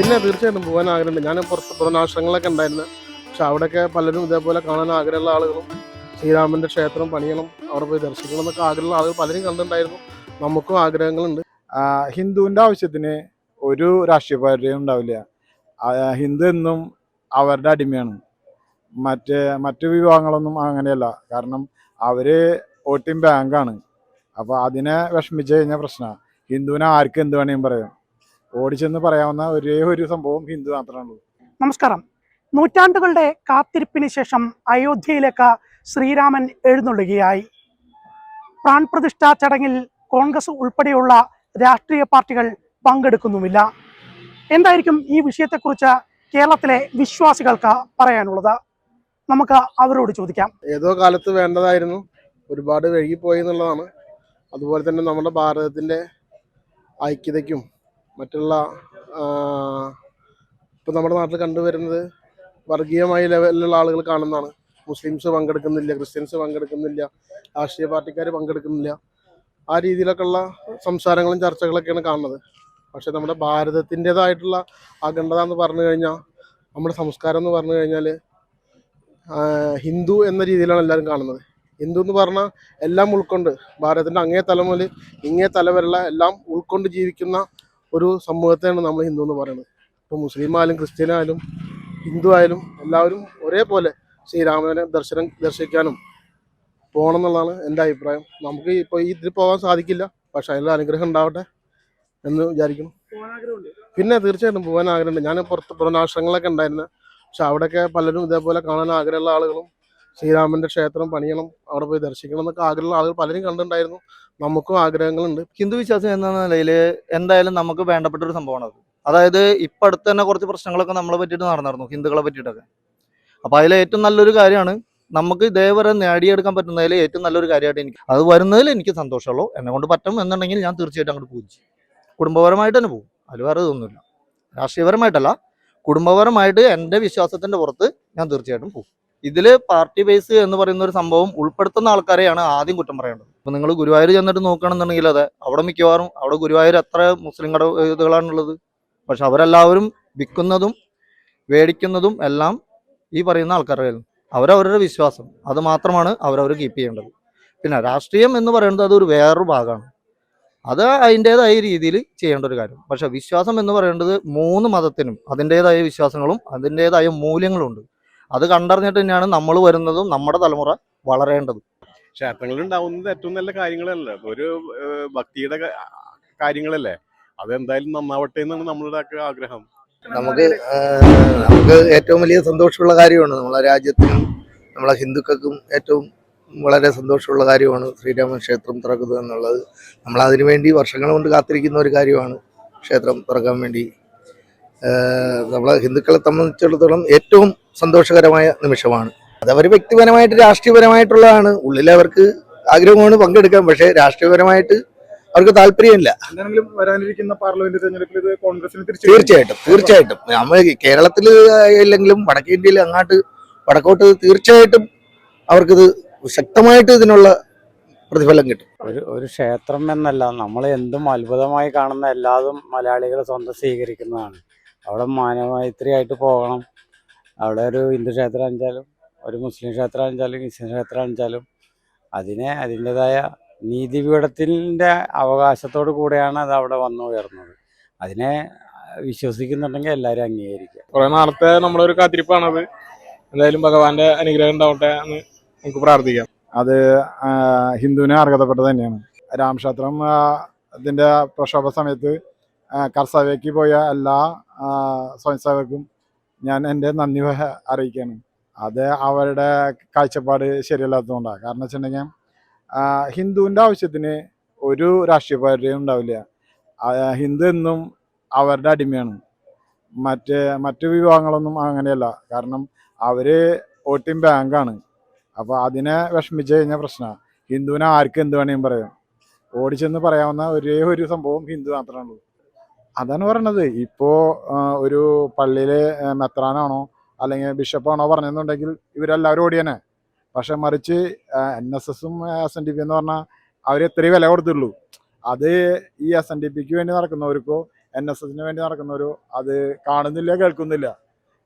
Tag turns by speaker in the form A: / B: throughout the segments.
A: പിന്നെ തീർച്ചയായിട്ടും പോകാൻ ആഗ്രഹമുണ്ട്. ഞാൻ പുറത്ത് പുറം രാഷ്ട്രങ്ങളിലൊക്കെ ഉണ്ടായിരുന്നു. പക്ഷെ അവിടെയൊക്കെ പലരും ഇതേപോലെ കാണാൻ ആഗ്രഹമുള്ള ആളുകളും ശ്രീരാമന്റെ ക്ഷേത്രം പണിയണം അവിടെ പോയി ദർശിക്കണം എന്നൊക്കെ ആഗ്രഹമുള്ള ആളുകൾ പലരും കണ്ടിട്ടുണ്ടായിരുന്നു. നമുക്കും ആഗ്രഹങ്ങളുണ്ട്.
B: ഹിന്ദുവിന്റെ ആവശ്യത്തിന് ഒരു രാഷ്ട്രീയ പാർട്ടിയും ഉണ്ടാവില്ല. ഹിന്ദു എന്നും അവരുടെ അടിമയാണ്. മറ്റ് മറ്റു വിഭാഗങ്ങളൊന്നും അങ്ങനെയല്ല. കാരണം അവർ വോട്ടിംഗ് ബാങ്കാണ്. അപ്പോൾ അതിനെ വിഷമിച്ച് കഴിഞ്ഞാൽ പ്രശ്നമാണ് ഹിന്ദുവിനെ ആർക്ക് എന്ത് വേണമെങ്കിലും പറയാം. ഓടിച്ചെന്ന് പറയാവുന്ന ഒരേ ഒരു സംഭവം ഹിന്ദു മാത്രമേ ഉള്ളൂ
C: നമസ്കാരം. നൂറ്റാണ്ടുകളുടെ കാത്തിരിപ്പിന് ശേഷം അയോധ്യയിലേക്ക് ശ്രീരാമൻ എഴുന്നള്ളുകയായി. പ്രാൺപ്രതിഷ്ഠാ ചടങ്ങിൽ കോൺഗ്രസ് ഉൾപ്പെടെയുള്ള രാഷ്ട്രീയ പാർട്ടികൾ പങ്കെടുക്കുന്നുമില്ല. എന്തായിരിക്കും ഈ വിഷയത്തെക്കുറിച്ച് കേരളത്തിലെ വിശ്വാസികൾക്ക് പറയാനുള്ളത്? നമുക്ക് അവരോട് ചോദിക്കാം.
A: ഏതോ കാലത്ത് വേണ്ടതായിരുന്നു. ഒരുപാട് വൈകിപ്പോയി എന്നുള്ളതാണ്. അതുപോലെ തന്നെ നമ്മുടെ ഭാരതത്തിന്റെ ഐക്യതയ്ക്കും മറ്റുള്ള ഇപ്പം നമ്മുടെ നാട്ടിൽ കണ്ടുവരുന്നത് വർഗീയമായ ലെവലിലുള്ള ആളുകൾ കാണുന്നതാണ്. മുസ്ലിംസ് പങ്കെടുക്കുന്നില്ല ക്രിസ്ത്യൻസ് പങ്കെടുക്കുന്നില്ല രാഷ്ട്രീയ പാർട്ടിക്കാർ പങ്കെടുക്കുന്നില്ല. ആ രീതിയിലൊക്കെയുള്ള സംസാരങ്ങളും ചർച്ചകളൊക്കെയാണ് കാണുന്നത്. പക്ഷേ നമ്മുടെ ഭാരതത്തിന്റെതായിട്ടുള്ള അഖണ്ഡത എന്ന് പറഞ്ഞു കഴിഞ്ഞാൽ നമ്മുടെ സംസ്കാരം എന്ന് പറഞ്ഞു കഴിഞ്ഞാൽ ഹിന്ദു എന്ന രീതിയിലാണ് എല്ലാവരും കാണുന്നത്. ഹിന്ദു എന്ന് പറഞ്ഞാൽ എല്ലാം ഉൾക്കൊണ്ട് ഭാരതത്തിന്റെ അങ്ങേ തല മുതൽ ഇങ്ങേ തല വരെയുള്ള എല്ലാം ഉൾക്കൊണ്ട് ജീവിക്കുന്ന ഒരു സമൂഹത്തെയാണ് നമ്മൾ ഹിന്ദു എന്ന് പറയുന്നത്. ഇപ്പോൾ മുസ്ലിം ആയാലും ക്രിസ്ത്യൻ ആയാലും ഹിന്ദു ആയാലും എല്ലാവരും ഒരേപോലെ ശ്രീരാമനെ ദർശനം ദർശിക്കാനും പോകണം എന്നുള്ളതാണ് എന്റെ അഭിപ്രായം. നമുക്ക് ഇപ്പോൾ ഇതിൽ പോകാൻ സാധിക്കില്ല. പക്ഷെ അതിനുള്ള അനുഗ്രഹം ഉണ്ടാവട്ടെ എന്ന് വിചാരിക്കുന്നു. പിന്നെ തീർച്ചയായിട്ടും പോകാൻ ആഗ്രഹമുണ്ട്. ഞാൻ പുറത്ത് പുറം രാഷ്ട്രങ്ങളിലൊക്കെ ഉണ്ടായിരുന്നു. പക്ഷെ അവിടെയൊക്കെ പലരും ഇതേപോലെ കാണാൻ ആഗ്രഹമുള്ള ആളുകളും ശ്രീരാമന്റെ ക്ഷേത്രം പണിയണം അവിടെ പോയി ദർശിക്കണം എന്നൊക്കെ ആഗ്രഹമുള്ള ആളുകൾ പലരും കണ്ടിട്ടുണ്ടായിരുന്നു. നമുക്കും ആഗ്രഹങ്ങളുണ്ട്.
D: ഹിന്ദു വിശ്വാസം എന്ന നിലയിൽ എന്തായാലും നമുക്ക് വേണ്ടപ്പെട്ട ഒരു സംഭവമാണ് അത്. അതായത് ഇപ്പം അടുത്ത് തന്നെ കുറച്ച് പ്രശ്നങ്ങളൊക്കെ നമ്മളെ പറ്റിയിട്ട് നടന്നിരുന്നു ഹിന്ദുക്കളെ പറ്റിയിട്ടൊക്കെ. അപ്പോൾ അതിൽ ഏറ്റവും നല്ലൊരു കാര്യമാണ് നമുക്ക് ഇതേവരെ നേടിയെടുക്കാൻ പറ്റുന്നതിൽ ഏറ്റവും നല്ലൊരു കാര്യമായിട്ട് എനിക്ക് അത് വരുന്നതിൽ എനിക്ക് സന്തോഷമുള്ളൂ. എന്നെ കൊണ്ട് പറ്റും എന്നുണ്ടെങ്കിൽ ഞാൻ തീർച്ചയായിട്ടും അങ്ങോട്ട് പോകും കുടുംബപരമായിട്ട് തന്നെ പോകും. അതിൽ വേറെ ഇതൊന്നുമില്ല. രാഷ്ട്രീയപരമായിട്ടല്ല. കുടുംബപരമായിട്ട് എന്റെ വിശ്വാസത്തിന്റെ പുറത്ത് ഞാൻ തീർച്ചയായിട്ടും പോകും. ഇതിൽ പാർട്ടി ബേസ് എന്ന് പറയുന്ന ഒരു സംഭവം ഉൾപ്പെടുത്തുന്ന ആൾക്കാരെയാണ് ആദ്യം കുറ്റം പറയേണ്ടത്. ഇപ്പൊ നിങ്ങൾ ഗുരുവായൂർ ചെന്നിട്ട് നോക്കുകയാണെന്നുണ്ടെങ്കിൽ അതെ അവിടെ മിക്കവാറും അവിടെ ഗുരുവായൂർ അത്ര മുസ്ലിം കട ഇതുകളാണുള്ളത്. പക്ഷെ അവരെല്ലാവരും വിൽക്കുന്നതും മേടിക്കുന്നതും എല്ലാം ഈ പറയുന്ന ആൾക്കാരുടെ. അവരവരുടെ വിശ്വാസം. അത് മാത്രമാണ് അവരവർ കീപ്പ് ചെയ്യേണ്ടത്. പിന്നെ രാഷ്ട്രീയം എന്ന് പറയുന്നത് അതൊരു വേറൊരു ഭാഗമാണ്. അത് അതിന്റെതായ രീതിയിൽ ചെയ്യേണ്ട ഒരു കാര്യം. പക്ഷെ വിശ്വാസം എന്ന് പറയുന്നത് മൂന്ന് മതത്തിനും അതിന്റെതായ വിശ്വാസങ്ങളും അതിന്റെതായ മൂല്യങ്ങളും ഉണ്ട് അത് കണ്ടറിഞ്ഞിട്ട് തന്നെയാണ് നമ്മൾ വരുന്നതും നമ്മുടെ തലമുറ വളരേണ്ടത്.
E: ക്ഷേത്രങ്ങളിൽ ഉണ്ടാവുന്നത് ഏറ്റവും നല്ല കാര്യങ്ങളല്ലേ? ഒരു ഭക്തിയുടെ കാര്യങ്ങളല്ലേ? അതെന്തായാലും നന്നാവട്ടെ എന്നാണ് നമ്മളുടെ ഒക്കെ ആഗ്രഹം.
F: നമുക്ക് നമുക്ക് ഏറ്റവും വലിയ സന്തോഷമുള്ള കാര്യമാണ് നമ്മളെ രാജ്യത്തിനും നമ്മളെ ഹിന്ദുക്കൾക്കും ഏറ്റവും വളരെ സന്തോഷമുള്ള കാര്യമാണ് ശ്രീരാമ ക്ഷേത്രം തുറക്കുന്നത് എന്നുള്ളത്. നമ്മൾ അതിനുവേണ്ടി വർഷങ്ങൾ കൊണ്ട് കാത്തിരിക്കുന്ന ഒരു കാര്യമാണ് ക്ഷേത്രം തുറക്കാൻ വേണ്ടി. നമ്മളെ ഹിന്ദുക്കളെ സംബന്ധിച്ചിടത്തോളം ഏറ്റവും സന്തോഷകരമായ നിമിഷമാണ്. അതവർ വ്യക്തിപരമായിട്ട് രാഷ്ട്രീയപരമായിട്ടുള്ളതാണ്. ഉള്ളിൽ അവർക്ക് ആഗ്രഹമാണ് പങ്കെടുക്കാൻ. പക്ഷേ രാഷ്ട്രീയപരമായിട്ട് അവർക്ക് താല്പര്യമില്ല.
B: എന്താണെങ്കിലും വരാനിരിക്കുന്ന പാർലമെന്റ് തെരഞ്ഞെടുപ്പിൽ ഇത് കോൺഗ്രസിന്
F: തീർച്ചയായിട്ടും തീർച്ചയായിട്ടും. നമ്മൾ കേരളത്തിൽ ഇല്ലെങ്കിലും വടക്കേ ഇന്ത്യയിൽ അങ്ങോട്ട് വടക്കോട്ട് തീർച്ചയായിട്ടും അവർക്കിത് ശക്തമായിട്ട് ഇതിനുള്ള പ്രതിഫലം കിട്ടും.
G: ഒരു ഒരു ക്ഷേത്രം എന്നല്ല നമ്മൾ എന്തും അത്ഭുതമായി കാണുന്ന എല്ലാതും മലയാളികൾ സ്വന്തം സ്വീകരിക്കുന്നതാണ്. അവിടെ മാനവമൈത്രിയായിട്ട് പോകണം. അവിടെ ഒരു ഹിന്ദു ക്ഷേത്രം ആണെച്ചാലും ഒരു മുസ്ലിം ക്ഷേത്രം ആണെച്ചാലും ക്രിസ്ത്യൻ ക്ഷേത്രം ആണെച്ചാലും അതിനെ അതിന്റെതായ നീതിപീഠത്തിന്റെ അവകാശത്തോടു കൂടെയാണ് അത് അവിടെ വന്നു ഉയർന്നത്. അതിനെ വിശ്വസിക്കുന്നുണ്ടെങ്കിൽ എല്ലാവരും അംഗീകരിക്കുക.
H: കുറെ നാളത്തെ നമ്മുടെ ഒരു കാത്തിരിപ്പാണത്. എന്തായാലും ഭഗവാന്റെ അനുഗ്രഹം ഉണ്ടാവട്ടെ എന്ന് നമുക്ക് പ്രാർത്ഥിക്കാം.
B: അത് ഹിന്ദുവിനെ അർഹതപ്പെട്ടത് തന്നെയാണ്. രാംക്ഷേത്രം ഇതിന്റെ പ്രക്ഷോഭ സമയത്ത് കർസവയ്ക്ക് പോയ എല്ലാ സ്വയംസേവകർക്കും ഞാൻ എന്റെ നന്ദി അറിയിക്കുകയാണ്. അത് അവരുടെ കാഴ്ചപ്പാട് ശരിയല്ലാത്തതുകൊണ്ടാണ് കാരണം വെച്ചിട്ടുണ്ടെങ്കിൽ ഹിന്ദുവിന്റെ ആവശ്യത്തിന് ഒരു രാഷ്ട്രീയ പാർട്ടിയും ഉണ്ടാവില്ല. ഹിന്ദു എന്നും അവരുടെ അടിമയാണ്. മറ്റ് മറ്റു വിഭാഗങ്ങളൊന്നും അങ്ങനെയല്ല. കാരണം അവർ വോട്ടിംഗ് ബാങ്കാണ്. അപ്പോൾ അതിനെ വിഷമിച്ച് കഴിഞ്ഞ പ്രശ്നമാണ് ഹിന്ദുവിനെ ആർക്കും എന്ത് വേണമെങ്കിലും പറയാം ഓടിച്ചെന്ന് പറയാവുന്ന ഒരേ ഒരു സംഭവം ഹിന്ദു മാത്രമേ ഉള്ളൂ. അതാണ് പറയണത് ഇപ്പോൾ ഒരു പള്ളിയിലെ മെത്രാനാണോ അല്ലെങ്കിൽ ബിഷപ്പാണോ പറഞ്ഞെന്നുണ്ടെങ്കിൽ ഇവരെല്ലാവരും ഓടിയനെ. പക്ഷെ മറിച്ച് എൻ എസ് എസും എസ് എൻ ഡി പി എന്ന് പറഞ്ഞാൽ അവർ എത്രയും വില കൊടുത്തുള്ളൂ. അത് ഈ എസ് എൻ ഡി പിക്ക് വേണ്ടി നടക്കുന്നവർക്കോ എൻ എസ് എസിന് വേണ്ടി നടക്കുന്നവരോ അത് കാണുന്നില്ല കേൾക്കുന്നില്ല.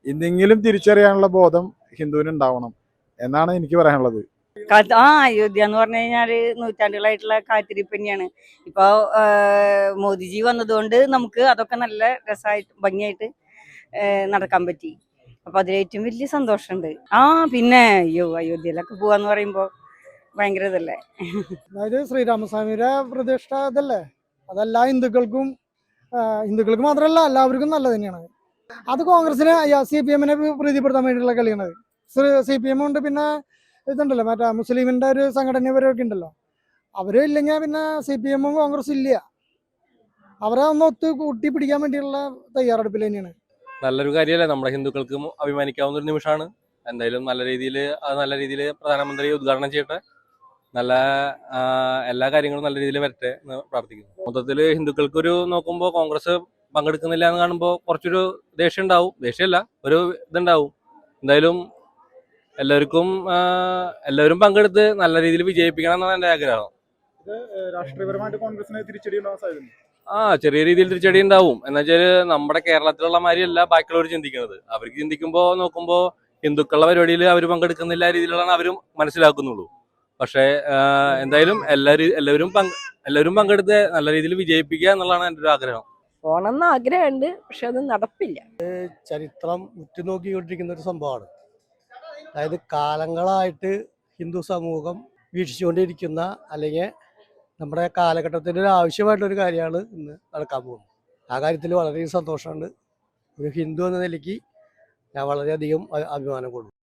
B: ഇന്നെങ്കിലും തിരിച്ചറിയാനുള്ള ബോധം ഹിന്ദുവിന് ഉണ്ടാവണം എന്നാണ് എനിക്ക് പറയാനുള്ളത്.
I: ആ അയോധ്യ എന്ന് പറഞ്ഞു കഴിഞ്ഞാൽ നൂറ്റാണ്ടുകളായിട്ടുള്ള കാത്തിരിപ്പ് തന്നെയാണ്. ഇപ്പൊ ആ, മോദിജി വന്നതുകൊണ്ട് നമുക്ക് അതൊക്കെ നല്ല രസമായിട്ട് ഭംഗിയായിട്ട് നടക്കാൻ പറ്റി. അപ്പൊ അതിലേറ്റവും വലിയ സന്തോഷമുണ്ട്. ആ പിന്നെ അയ്യോ അയോധ്യയിലൊക്കെ പോവാന്ന് പറയുമ്പോ ഭയങ്കര ഇതല്ലേ?
J: അതായത് ശ്രീരാമസ്വാമിയുടെ പ്രതിഷ്ഠ ഇതല്ലേ? അതെല്ലാ ഹിന്ദുക്കൾക്കും ഹിന്ദുക്കൾക്ക് മാത്രമല്ല എല്ലാവർക്കും നല്ലത് തന്നെയാണ്. അത് കോൺഗ്രസിനെ സി പി എമ്മിനെ പ്രീതിപ്പെടുത്താൻ വേണ്ടിയിട്ടുള്ള കളിയാണ് സി പി എം ഉണ്ട് പിന്നെ ഇതുണ്ടല്ലോ മറ്റേ മുസ്ലിമിന്റെ ഒരു സംഘടന ഇവരൊക്കെ ഉണ്ടല്ലോ. അവരും ഇല്ലെങ്കിൽ പിന്നെ സി പി എമ്മും കോൺഗ്രസും ഇല്ല. അവരെ ഒന്ന് ഒത്ത് കൂട്ടി പിടിക്കാൻ വേണ്ടിയുള്ള തയ്യാറെടുപ്പിൽ തന്നെയാണ്.
K: നല്ലൊരു കാര്യമല്ലേ? നമ്മുടെ ഹിന്ദുക്കൾക്കും അഭിമാനിക്കാവുന്ന ഒരു നിമിഷമാണ്. എന്തായാലും നല്ല രീതിയിൽ അത് നല്ല രീതിയിൽ പ്രധാനമന്ത്രി ഉദ്ഘാടനം ചെയ്യട്ടെ. നല്ല എല്ലാ കാര്യങ്ങളും നല്ല രീതിയിൽ വരട്ടെ എന്ന് പ്രാർത്ഥിക്കുന്നു. മൊത്തത്തിൽ ഹിന്ദുക്കൾക്ക് ഒരു നോക്കുമ്പോൾ കോൺഗ്രസ് പങ്കെടുക്കുന്നില്ല എന്ന് കാണുമ്പോൾ കുറച്ചൊരു ദേഷ്യം ഉണ്ടാവും. ദേഷ്യമല്ല ഒരു ഇതുണ്ടാവും. എന്തായാലും എല്ലാവർക്കും എല്ലാവരും പങ്കെടുത്ത് നല്ല രീതിയിൽ വിജയിപ്പിക്കണം എന്നാണ് എന്റെ ആഗ്രഹം.
B: രാഷ്ട്രീയപരമായിട്ട് കോൺഗ്രസിനെ തിരിച്ചടിയുണ്ടാവാൻ സാധ്യത
K: ആ ചെറിയ രീതിയിൽ തിരിച്ചടി ഉണ്ടാവും. എന്ന് വെച്ചാൽ നമ്മുടെ കേരളത്തിലുള്ള മാതിരിയല്ല ബാക്കിയുള്ളവർ ചിന്തിക്കുന്നത്. അവർക്ക് ചിന്തിക്കുമ്പോ നോക്കുമ്പോ ഹിന്ദുക്കളുടെ പരിപാടിയിൽ അവർ പങ്കെടുക്കുന്നില്ല രീതിയിലാണ് അവരും മനസ്സിലാക്കുന്നുള്ളൂ. പക്ഷേ എന്തായാലും എല്ലാവരും എല്ലാവരും പങ്ക് എല്ലാവരും പങ്കെടുത്ത് നല്ല രീതിയിൽ വിജയിപ്പിക്കുക എന്നുള്ളതാണ് എന്റെ ഒരു ആഗ്രഹം.
I: പോണെന്ന് ആഗ്രഹമുണ്ട് പക്ഷെ അത് നടപ്പില്ല.
J: ചരിത്രം ഉറ്റുനോക്കിക്കൊണ്ടിരിക്കുന്ന ഒരു സംഭവമാണ്. അതായത് കാലങ്ങളായിട്ട് ഹിന്ദു സമൂഹം വീക്ഷിച്ചുകൊണ്ടിരിക്കുന്ന അല്ലെങ്കിൽ നമ്മുടെ കാലഘട്ടത്തിന്റെ ഒരു ആവശ്യമായിട്ടൊരു കാര്യമാണ് ഇന്ന് നടക്കാൻ പോകുന്നത്. ആ കാര്യത്തിൽ വളരെയധികം സന്തോഷമുണ്ട്. ഒരു ഹിന്ദു എന്ന നിലയ്ക്ക് ഞാൻ വളരെയധികം അഭിമാനം കൊള്ളുന്നു.